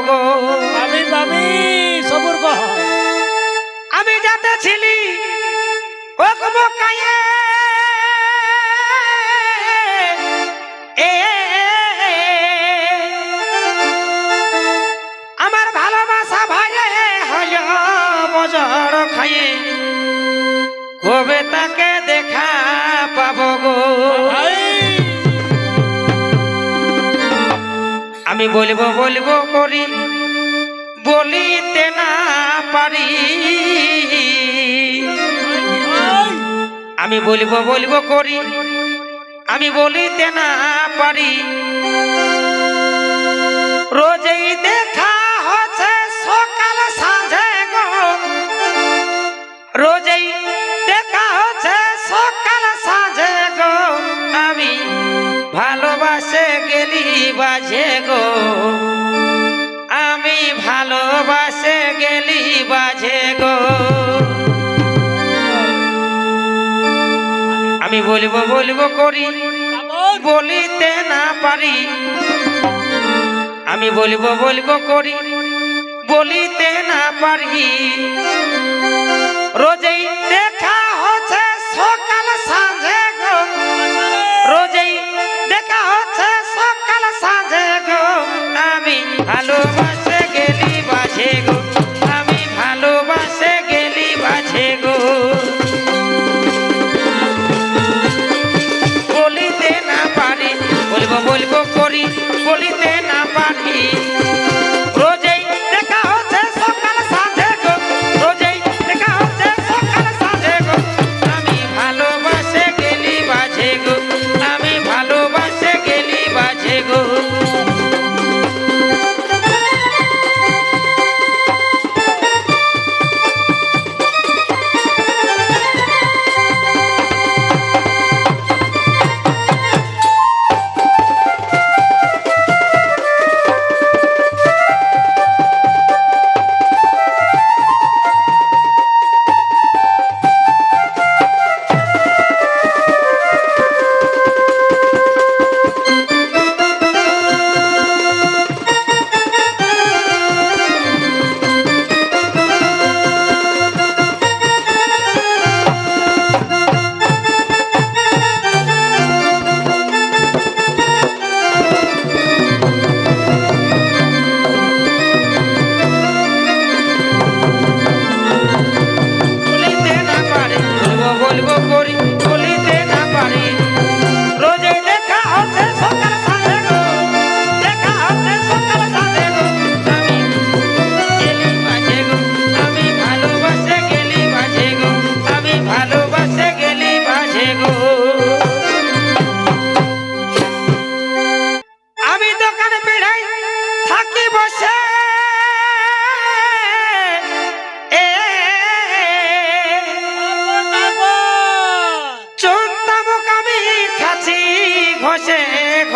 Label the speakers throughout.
Speaker 1: গো।
Speaker 2: পাবি পাবি সবুর কহ
Speaker 1: আমি যাতে ছিলি ও বকায়ে আমি বলব বলব করি, বলিতে না পারি। আমি বলব বলব করি, আমি বলিতে না পারি। রোজই দেখা হচ্ছে সকাল সাঁঝে গো। রোজই আমি বলব বলব করি? বলিতে না পারি আমি বলব বলব করি, বলিতে না পারি রোজই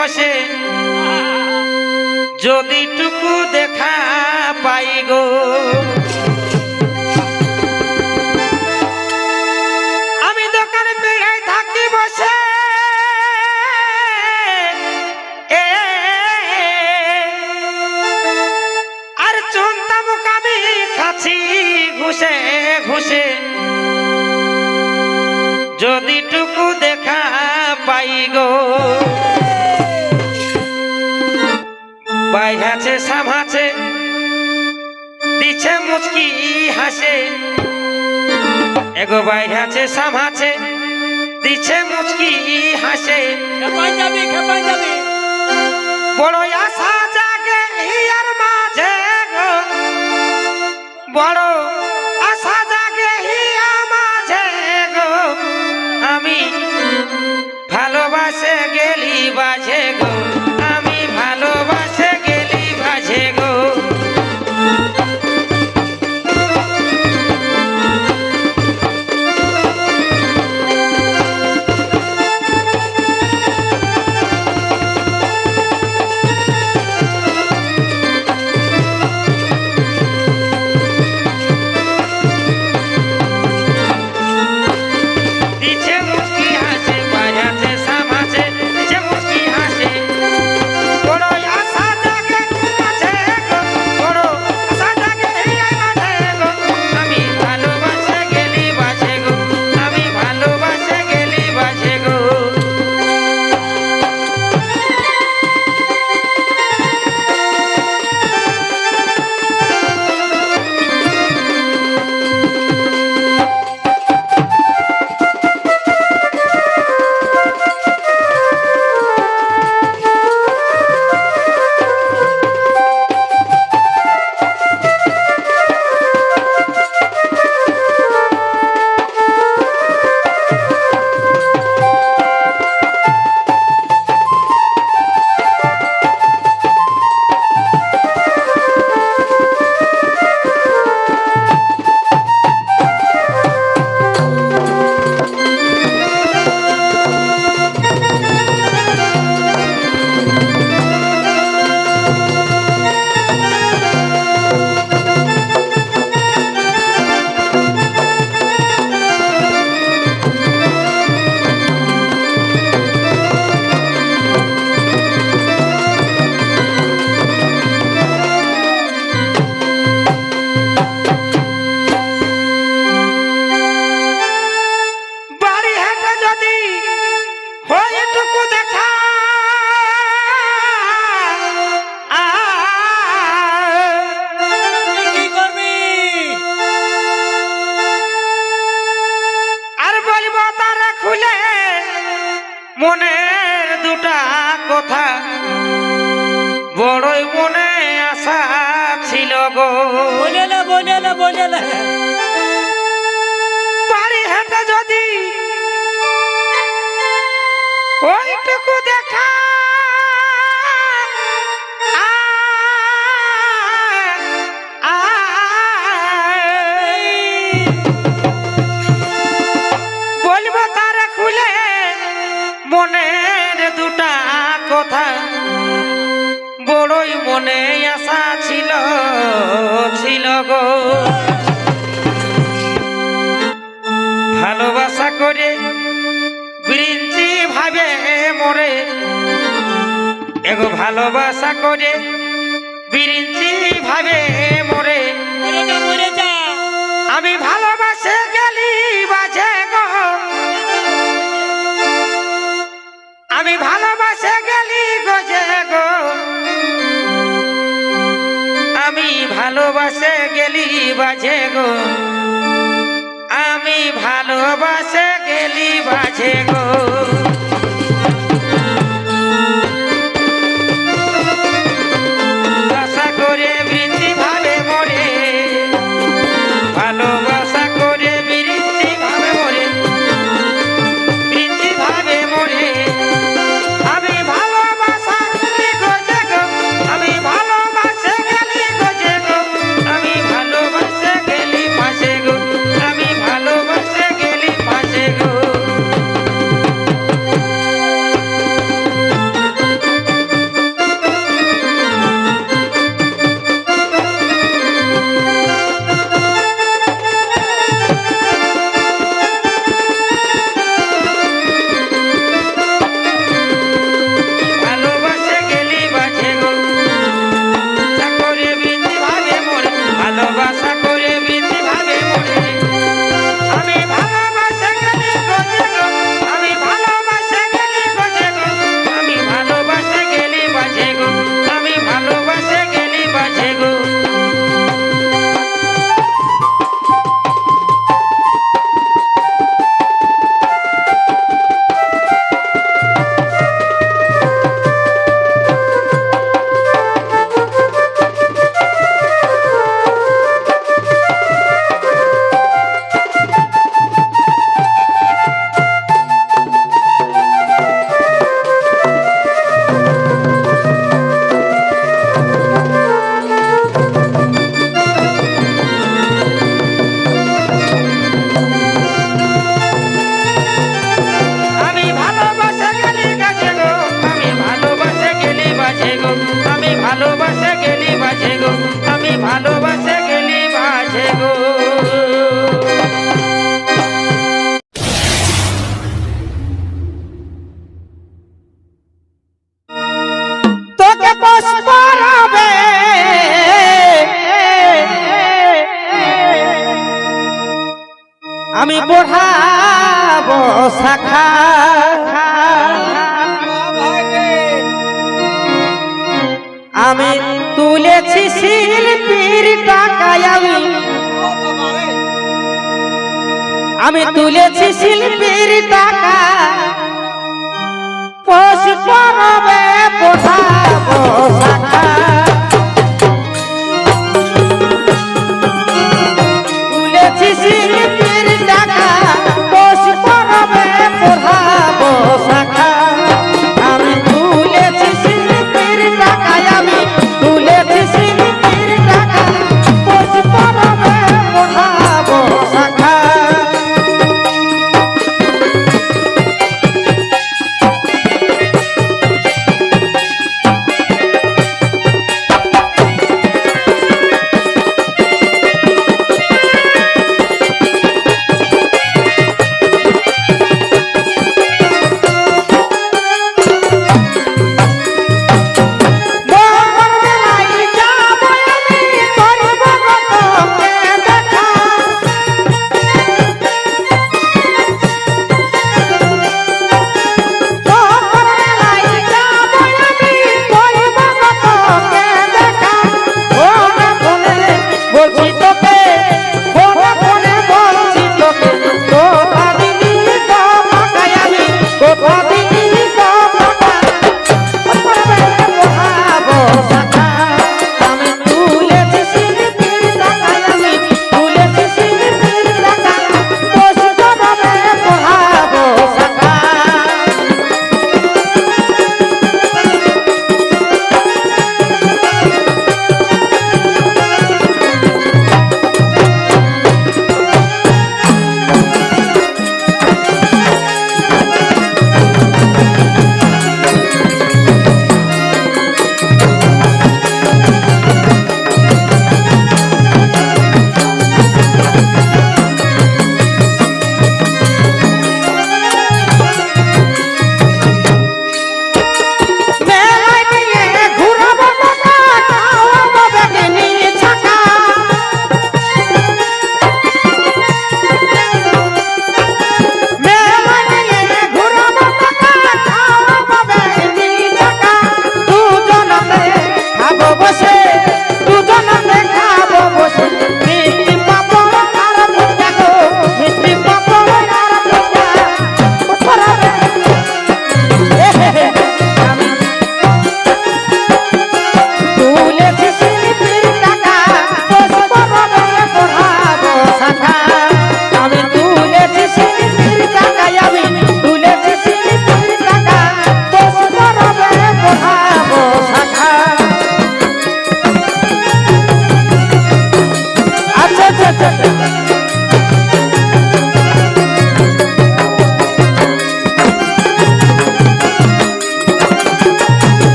Speaker 1: ঘষে যদি টুকু দেখা পাই গো। আমি দোকানে বেড়াই থাকি বসে। আর চন্তামুখ আমি খাচ্ছি ঘুষে ঘুষে। যদি টুকু দেখা পাই গো। বাইরাছে সামাছে দিছে মুচকি হাসে। এগো বাইরাছে সামাছে দিছে মুচকি হাসে। বড় আশা জাগে ইয়ার মাঝে গো বড় মনের দুটা কথা। বড়ই মনে আশা ছিল গো।
Speaker 2: বলেলে বলেলে বলেলে। বাড়ি
Speaker 1: হেঁটে যদি ওইটুকু দেখা গো ভালোবাসা করে বৃদ্ধি ভাবে মরে। এগো ভালোবাসা করে বৃদ্ধি ভাবে মরে। বাজে গো। আমি ভালোবাসে গেলি বাজে গো। বাস পারাবে। আমি পড়াব শাখা। আমি তুলেছি শিল্পীর টাকায় আমি। তুলেছি শিল্পীর টাকা। পোষ পড়াবে